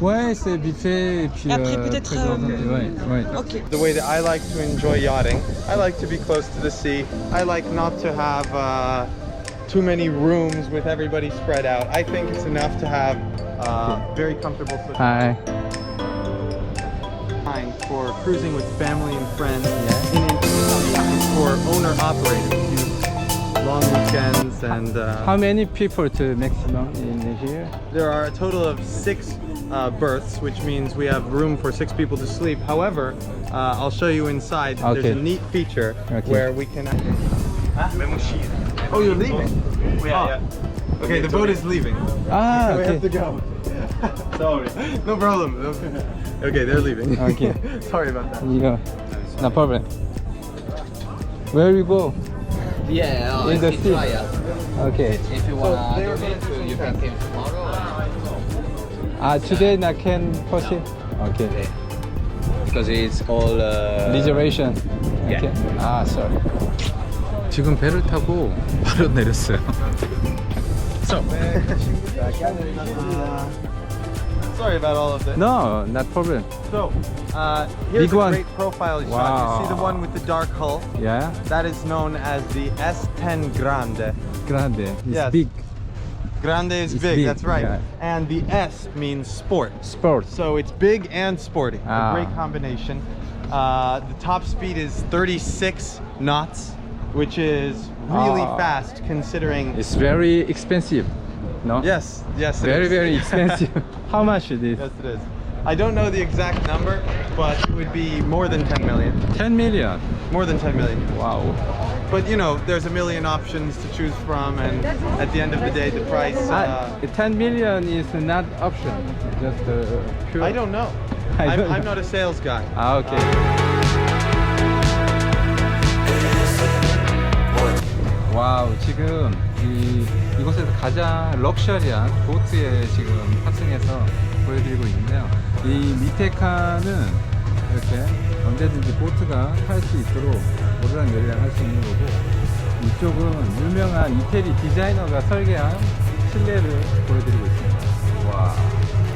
Ouais, c'est vite fait et puis. Après, euh, peut-être, présenter. euh, Ouais, ouais. Ok. The way that I like to enjoy yachting, I like to be close to the sea. I like not to have uh, too many rooms with everybody spread out. I think it's enough to have uh, very comfortable swimming Hi. time for cruising with family and friends Yeah. and for owner operators. Use long weekends and uh, How many people to maximum in here? There are a total of six uh, berths, which means we have room for six people to sleep. However, uh, I'll show you inside. Okay. There's a neat feature Okay. where we can. Oh, you're leaving? Yeah, yeah. Okay, the boat is leaving. Ah, We have to go. Sorry. No problem. Okay, okay they're leaving. Okay. Sorry about that. Yeah. No problem. Where we go? Yeah, uh, In the it's sea. trial. Okay. If you wanna donate, gonna uh, you can come tomorrow. Ah, today I can proceed. Okay. Okay. Because it's all uh, Reservation. Yeah. Okay. 아, sorry. 지금 배를 타고 바로 내렸어요. So. Sorry about all of this. No, not problem. So, uh, here's Big a one. great profile shot. You see the one with the dark hull? Yeah. That is known as the S10 Grande. Grande. It's Yes. big. Grande is big, big, that's right. yeah. And the S means sport. Sports. So it's big and sporty. Ah. A great combination. Uh, the top speed is 36 knots, which is really Ah. fast considering. It's very expensive No? Yes, yes. it Very, is. very expensive. How much it is? yes, it is. I don't know the exact number, but it would be more than 10 million. 10 million. More than 10 million. Wow. But you know, there's a million options to choose from, and at the end of the day, the price. Ah, Uh, 10 million is not option. Just uh, pure. I don't know. I I'm, don't I'm know. not a sales guy. 아, 오케이. 와우, 지금 이 이곳에서 가장 럭셔리한 보트에 지금 탑승해서 보여드리고 있는데요. 이 밑에 칸은 이렇게 언제든지 보트가 탈 수 있도록 오르락 내리락 할 수 있는 거고 이쪽은 유명한 이태리 디자이너가 설계한 실내를 보여드리고 있습니다. 와.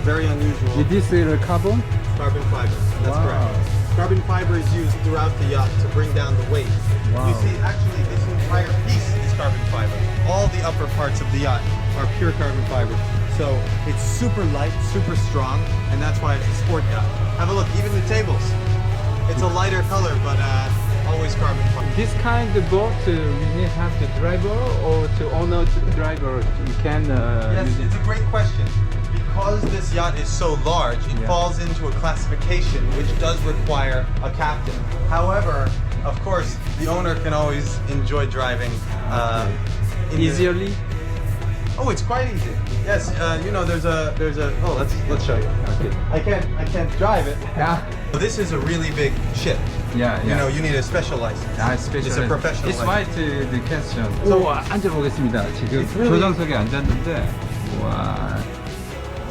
Very unusual. Is this uh, carbon? Carbon fiber. That's Wow. correct. Carbon fiber is used throughout the yacht to bring down the weight. Wow. You see, actually, this entire piece carbon fiber. All the upper parts of the yacht are pure carbon fiber. So it's super light, super strong, and that's why it's a sport yacht. Have a look, even the tables. It's a lighter color, but uh, always carbon fiber. This kind of boat, uh, we need have the driver or to to the driver. You can uh, Yes, it's a great question. Because this yacht is so large, it Yeah. falls into a classification which does require a captain. However, of course, the owner can always enjoy driving. Uh, in the- easily. Oh, it's quite easy. Yes, uh, you know, there's a there's a. Oh, let's let's show you. Okay. I can't I can't drive it. Yeah, This is a really big ship. yeah, You yeah. know, you need a special license. 아, 스페셜. It's a professional It's license. white uh, the question. So- 오, 앉아보겠습니다. 지금 It's really- 조정석에 앉았는데, 와.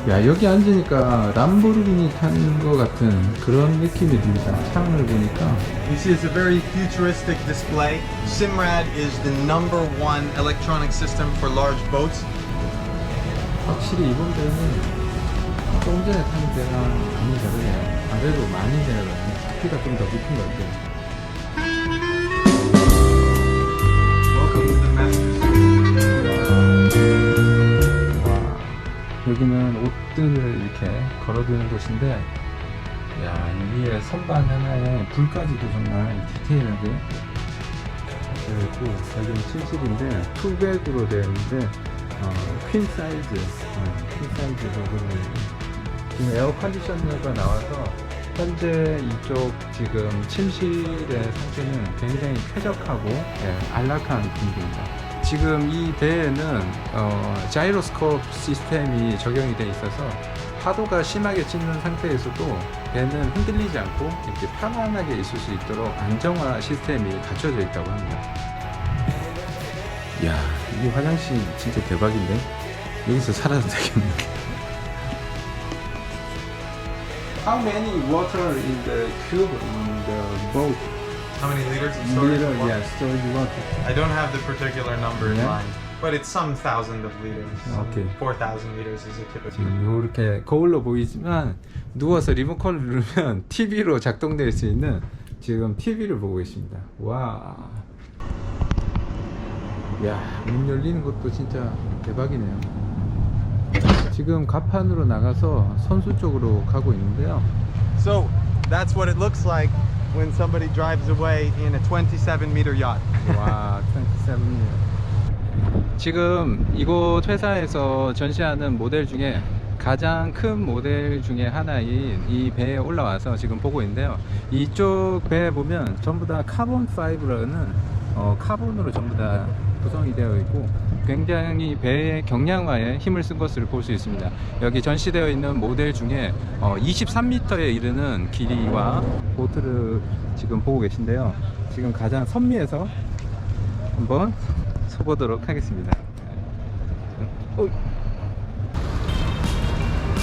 야, 여기 앉으니까 람보르기니 타는 것 같은 그런 느낌이 듭니다. 창을 보니까. See, it's a very futuristic display. Simrad is the number one electronic system for large boats. 확실히 이번 배는 조금 전에 탄 배랑 많이 다르네요. 아래로 많이 내려가요. 스피드가 좀더 높은 것 같아요. 옷들을 이렇게 걸어두는 곳인데, 야, 이 위에 선반 하나에 불까지도 정말 디테일하게 되어있고, 여기는 70인데, 투백으로 되어 있는데, 어, 퀸 사이즈, 어, 퀸 사이즈 버전이 지금 에어 컨디셔너가 나와서, 현재 이쪽 지금 침실의 상태는 굉장히 쾌적하고 예, 안락한 분위기입니다. 지금 이 배에는 어, 자이로스코프 시스템이 적용이 돼 있어서 파도가 심하게 치는 상태에서도 배는 흔들리지 않고 이렇게 편안하게 있을 수 있도록 안정화 시스템이 갖춰져 있다고 합니다. 이야, 이 화장실 진짜 대박인데? 여기서 살아도 되겠네. How many water in the cube in the boat? How many liters of storage? Liter, yes, storage water. I don't have the particular number in Yeah. mind, but it's some thousand of liters. Okay. 4,000 liters is a typical. 지금 이렇게 거울로 보이지만 누워서 리모컨을 누르면 TV로 작동될 수 있는 지금 TV를 보고 계십니다. 와. 야, 문 열리는 것도 진짜 대박이네요. 지금 가판으로 나가서 선수 쪽으로 가고 있는데요. So that's what it looks like when somebody drives away in a 27 meter yacht. 와, 27이에요. 지금 이곳 회사에서 전시하는 모델 중에 가장 큰 모델 중에 하나인 이 배에 올라와서 지금 보고 있는데요. 이쪽 배에 보면 전부 다 카본 파이브라는 어, 카본으로 전부 다 구성이 되어 있고 굉장히 배의 경량화에 힘을 쓴 것을 볼 수 있습니다. 여기 전시되어 있는 모델 중에 어, 23m에 이르는 길이와 보트를 지금 보고 계신데요. 지금 가장 선미에서 한번 서보도록 하겠습니다. 어.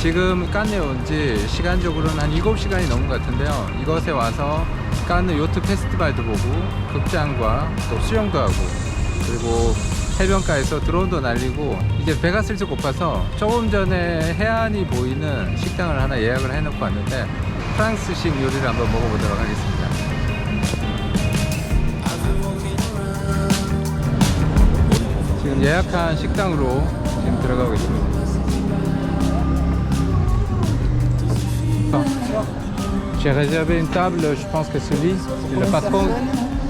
지금 깐에 온 지 시간적으로는 한 7시간이 넘은 것 같은데요. 이것에 와서 깐느 요트 페스티벌도 보고 극장과 또 수영도 하고 그리고 해변가에서 드론도 날리고 이제 배가 슬슬 고파서 조금 전에 해안이 보이는 식당을 하나 예약을 해놓고 왔는데 프랑스식 요리를 한번 먹어보도록 하겠습니다. 지금 예약한 식당으로 지금 들어가고 있습니다. J'ai réservé une table, je pense que celui, le patron,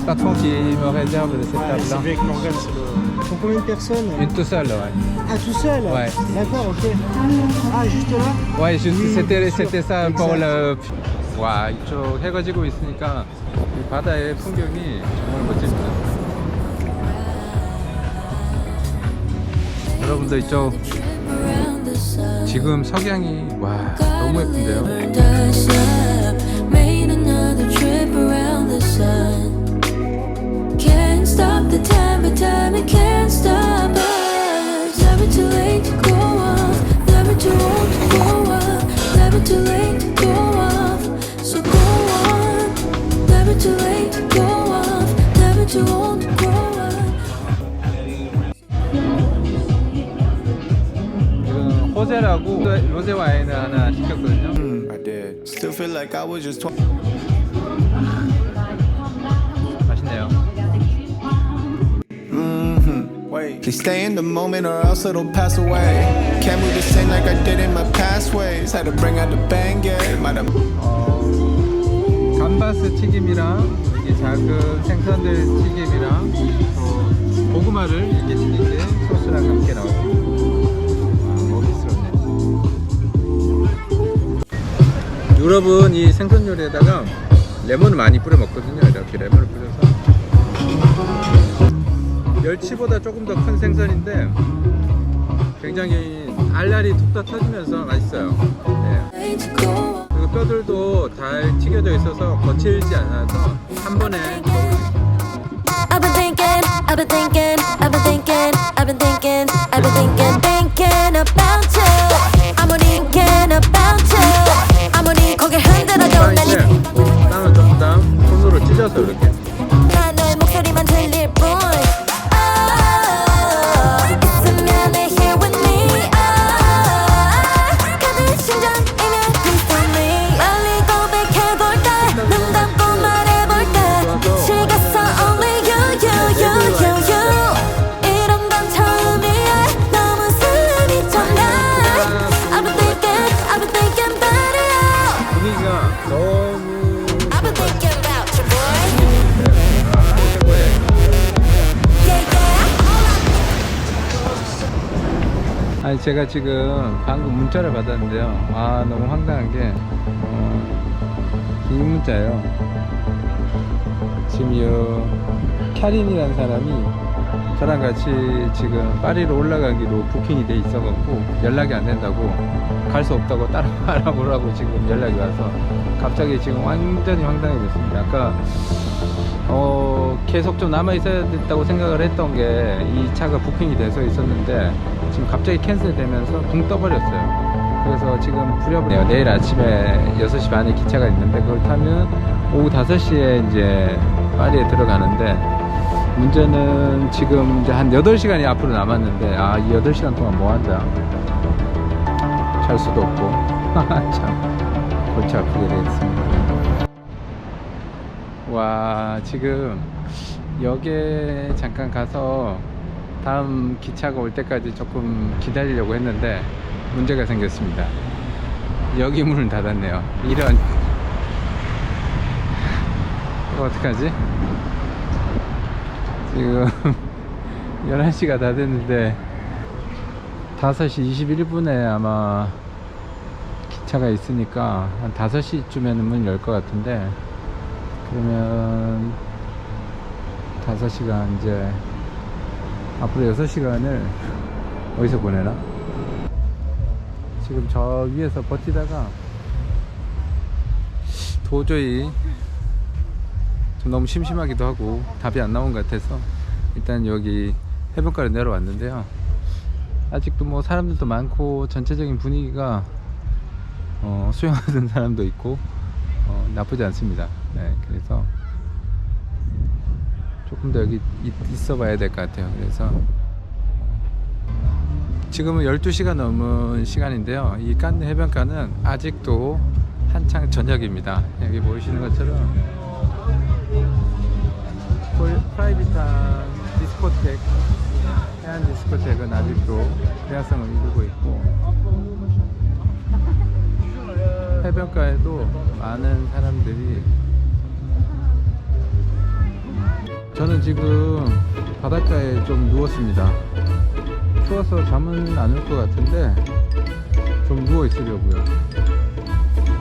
patron qui me réserve de cette table-là. Pour combien de personnes Une tout seule, ouais. Ah, tout seul Ouais. D'accord, ok. Ah, juste là Ouais, juste Oui, c'était bien sûr. c'était ça pour le. 와 이쪽 해가 지고 있으니까 이 바다의 풍경이 정말 멋집니다. 여러분들 이쪽 지금 석양이 와 너무 예쁜데요. Still feel like I was just 20. 맛있네요. Wait. Please stay in the moment or else it'll pass away. Can't move the same like I did in my past ways. Had to bring out the bang, yeah. Might have. 어, 감바스 튀김이랑 이게 작은 생선들 튀김이랑 또 고구마를 이렇게 튀긴 게 소스랑 함께 나왔습니다. 유럽은 이 생선 요리에다가 레몬을 많이 뿌려 먹거든요. 이렇게 레몬을 뿌려서 멸치보다 조금 더 큰 생선인데 굉장히 알알이 툭툭 터지면서 맛있어요. 네. 그리고 뼈들도 잘 튀겨져 있어서 거칠지 않아서 한 번에. I've been thinking, I've been thinking, I've been thinking, I've been thinking, I've been thinking, thinking 아니 제가 지금 방금 문자를 받았는데요. 아 너무 황당한 게 어, 긴 문자예요. 지금 이 캐린이라는 사람이 저랑 같이 지금 파리로 올라가기로 부킹이 돼 있어 갖고 연락이 안 된다고 갈 수 없다고 따라 알아보라고 지금 연락이 와서 갑자기 지금 완전히 황당해졌습니다. 아까 어 계속 좀 남아 있어야 됐다고 생각을 했던 게 이 차가 부킹이 돼서 있었는데 갑자기 캔슬되면서 붕 떠버렸어요. 그래서 지금 부랴부랴 내일 아침에 6시 반에 기차가 있는데 그걸 타면 오후 5시에 이제 파리에 들어가는데 문제는 지금 이제 한 8시간이 앞으로 남았는데 아 이 8시간 동안 뭐 한다 잘 수도 없고. 참 골치 아프게 되겠습니다. 와 지금 역에 잠깐 가서 다음 기차가 올 때까지 조금 기다리려고 했는데 문제가 생겼습니다. 여기 문을 닫았네요. 이런. 이거 어떡하지? 지금 11시가 다 됐는데 5시 21분에 아마 기차가 있으니까 한 5시쯤에는 문 열 것 같은데 그러면 5시간 이제 앞으로 6시간을 어디서 보내나? 지금 저 위에서 버티다가 도저히 좀 너무 심심하기도 하고 답이 안 나온 것 같아서 일단 여기 해변가로 내려왔는데요. 아직도 뭐 사람들도 많고 전체적인 분위기가 어, 수영하는 사람도 있고 어, 나쁘지 않습니다. 네, 그래서 조금 더 여기 있- 있어 봐야 될 것 같아요. 그래서 지금은 12시가 넘은 시간인데요. 이 깐느 해변가는 아직도 한창 저녁입니다. 여기 보이시는 것처럼 폴- 프라이빗한 디스코텍, 해안 디스코텍은 아직도 대화성을 이루고 있고 해변가에도 많은 사람들이 저는 지금 바닷가에 좀 누웠습니다. 추워서 잠은 안 올 것 같은데 좀 누워 있으려고요.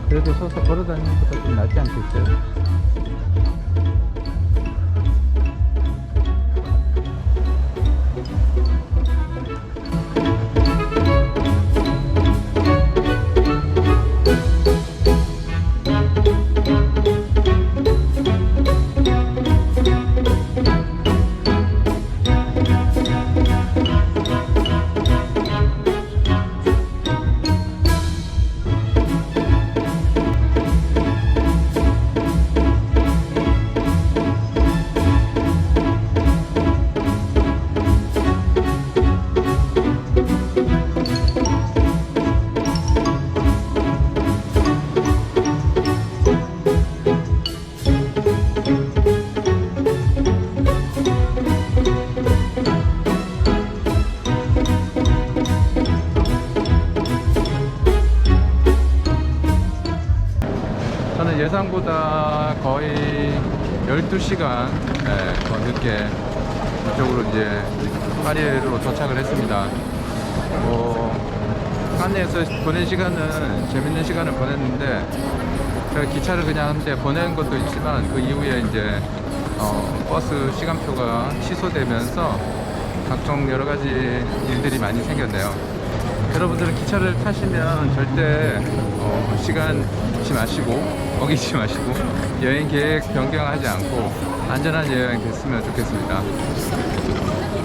그래도 서서 걸어 다니는 것보다 좀 낫지 않겠어요? 예상보다 거의 12시간 더 늦게 이쪽으로 이제 파리로 도착을 했습니다. 뭐, 칸네에서 보낸 시간은 재밌는 시간을 보냈는데 제가 기차를 그냥 한대 보낸 것도 있지만 그 이후에 이제 어, 버스 시간표가 취소되면서 각종 여러 가지 일들이 많이 생겼네요. 여러분들은 기차를 타시면 절대 어, 시간 마시고 어기지 마시고 여행 계획 변경하지 않고 안전한 여행 됐으면 좋겠습니다.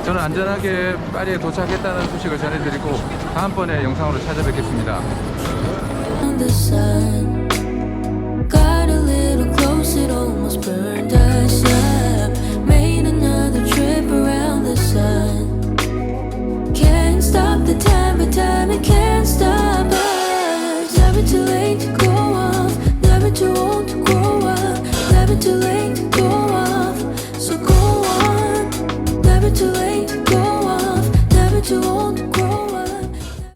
저는 안전하게 파리에 도착했다는 소식을 전해드리고 다음번에 영상으로 찾아뵙겠습니다.